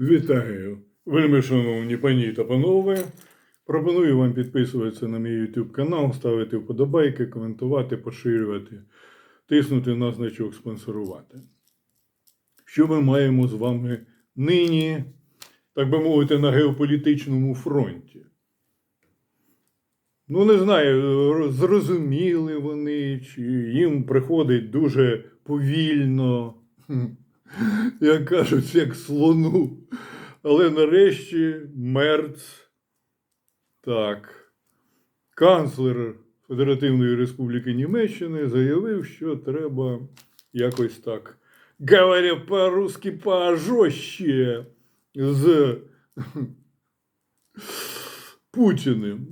Вітаю, вельми шановні пані та панове. Пропоную вам підписуватися на мій YouTube канал, ставити вподобайки, коментувати, поширювати, тиснути на значок спонсорувати. Що ми маємо з вами нині, так би мовити, на геополітичному фронті? Ну, не знаю, зрозуміли вони, чи їм приходить дуже повільно, як кажуть, як слону. Але нарешті Мерц, так, канцлер Федеративної Республіки Німеччини заявив, що треба якось так, говоря по-русски пожорстче з Путіним.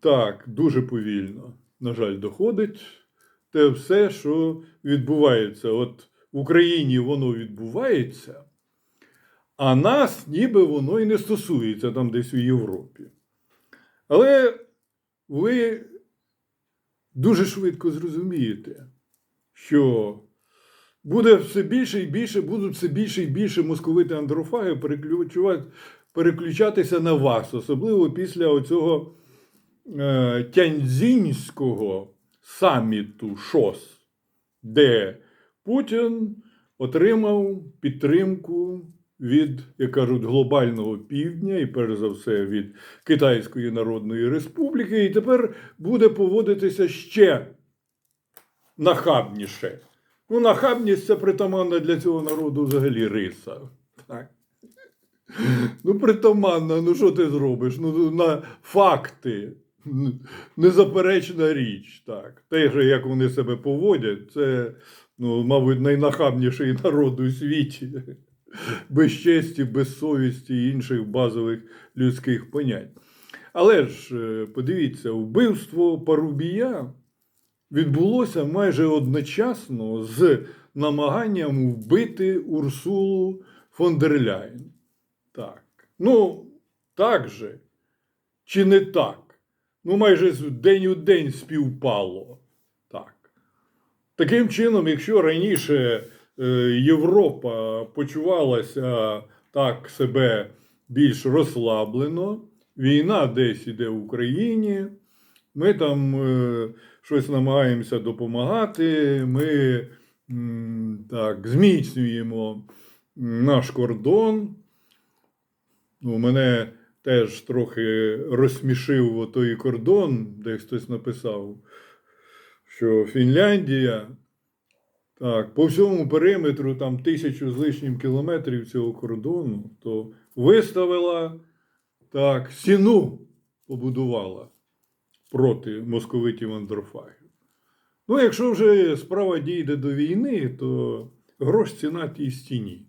Так, дуже повільно, на жаль, доходить те все, що відбувається. От в Україні воно відбувається, а нас ніби воно і не стосується там десь у Європі. Але ви дуже швидко зрозумієте, що буде все більше і більше, будуть все більше і більше московити андрофаги переключатися на вас, особливо після оцього е, тяньзінського саміту ШОС, де Путін отримав підтримку від, як кажуть, глобального півдня і перш за все від Китайської Народної Республіки, і тепер буде поводитися ще нахабніше. Ну, нахабність це притаманна для цього народу взагалі риса. Так. Ну, притаманна, ну що ти зробиш? Ну, на факти. Незаперечна річ. Так. Те, як вони себе поводять, це, ну, мабуть, найнахабніший народ у світі. Без честі, без совісті і інших базових людських понять. Але ж е, подивіться, вбивство Парубія відбулося майже одночасно з намаганням вбити Урсулу фон дер Ляйн. Так. Ну, так же. Чи не так? Ну, майже день у день співпало. Так. Таким чином, якщо раніше е, Європа почувалася так себе більш розслаблено, війна десь іде в Україні, ми там е, щось намагаємося допомагати, ми так, зміцнюємо наш кордон. Ну, мене теж трохи розсмішив той кордон, де хтось написав, що Фінляндія так, по всьому периметру там тисячу з лишнім кілометрів цього кордону, то виставила так, стіну побудувала проти московитів андрофагів. Ну, якщо вже справа дійде до війни, то грош ціна тій стіні.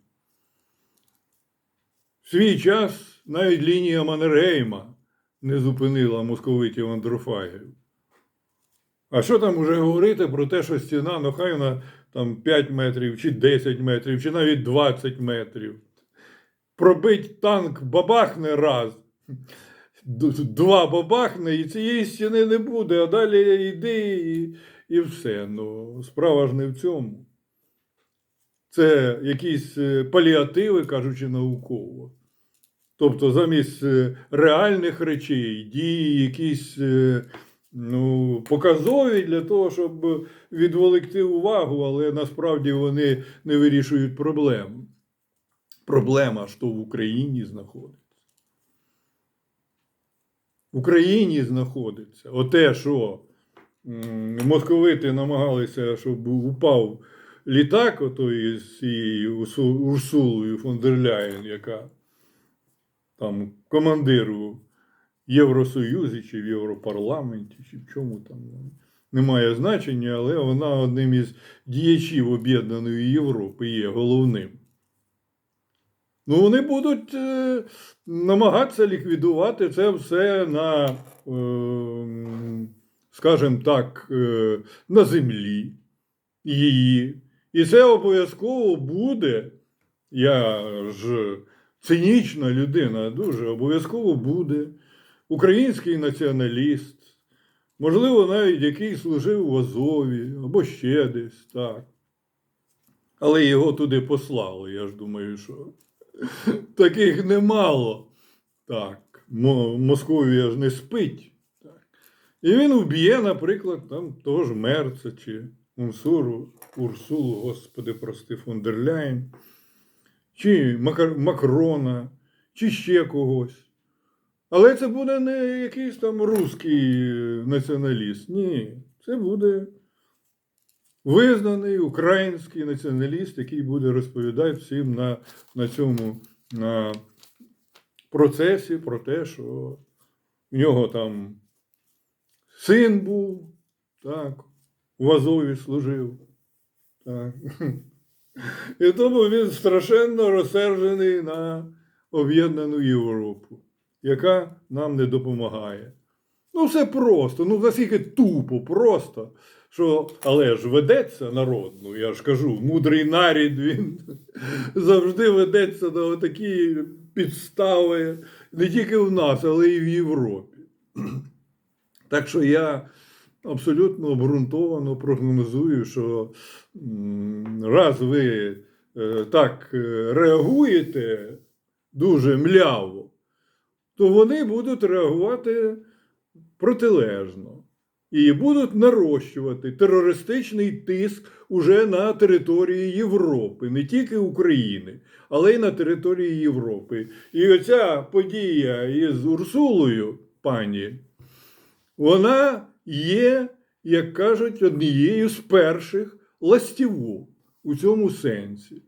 В свій час навіть лінія Маннергейма не зупинила московитів андрофагів. А що там уже говорити про те, що стіна, ну хай вона там 5 метрів, чи 10 метрів, чи навіть 20 метрів. Пробить танк бабахне раз, два бабахне, і цієї стіни не буде, а далі йди і, і все. Ну, справа ж не в цьому. Це якісь е, паліативи, кажучи науково. Тобто замість е, реальних речей, дії, якісь е, ну, показові для того, щоб відволікти увагу, але насправді вони не вирішують проблему. Проблема то в Україні знаходиться. В Україні знаходиться. Оте, що московити намагалися, щоб упав літак отої з цією Урсулою фон дер Ляєн, яка там командиру Євросоюзі чи в Європарламенті, чи в чому там немає значення, але вона одним із діячів Об'єднаної Європи є головним. Ну, вони будуть е, намагатися ліквідувати це все на, е, скажімо так, е, на землі її. І це обов'язково буде. Я ж цинічна людина, дуже обов'язково буде. Український націоналіст, можливо, навіть який служив в Азові або ще десь так. Але його туди послали. Я ж думаю, що таких немало. Так, Московія ж не спить. Так. І він вб'є, наприклад, там того ж Мерца чи Унсуру, Урсулу, господи, прости, фон дер Ляєн, чи Макар- Макрона, чи ще когось. Але це буде не якийсь там русський націоналіст. Ні, це буде визнаний український націоналіст, який буде розповідати всім на, на цьому на процесі про те, що в нього там син був, так, в Азові служив. Так. І тому він страшенно розсержений на Об'єднану Європу, яка нам не допомагає. Ну, все просто, ну наскільки тупо, просто. Що, але ж ведеться народ, ну я ж кажу, мудрий нарід він завжди ведеться на такі підстави не тільки в нас, але й в Європі. Так що я абсолютно обґрунтовано прогнозую, що раз ви е, так е, реагуєте дуже мляво, то вони будуть реагувати протилежно і будуть нарощувати терористичний тиск уже на території Європи, не тільки України, але й на території Європи. І оця подія із Урсулою, пані, вона є, як кажуть, однією з перших ластівок у цьому сенсі.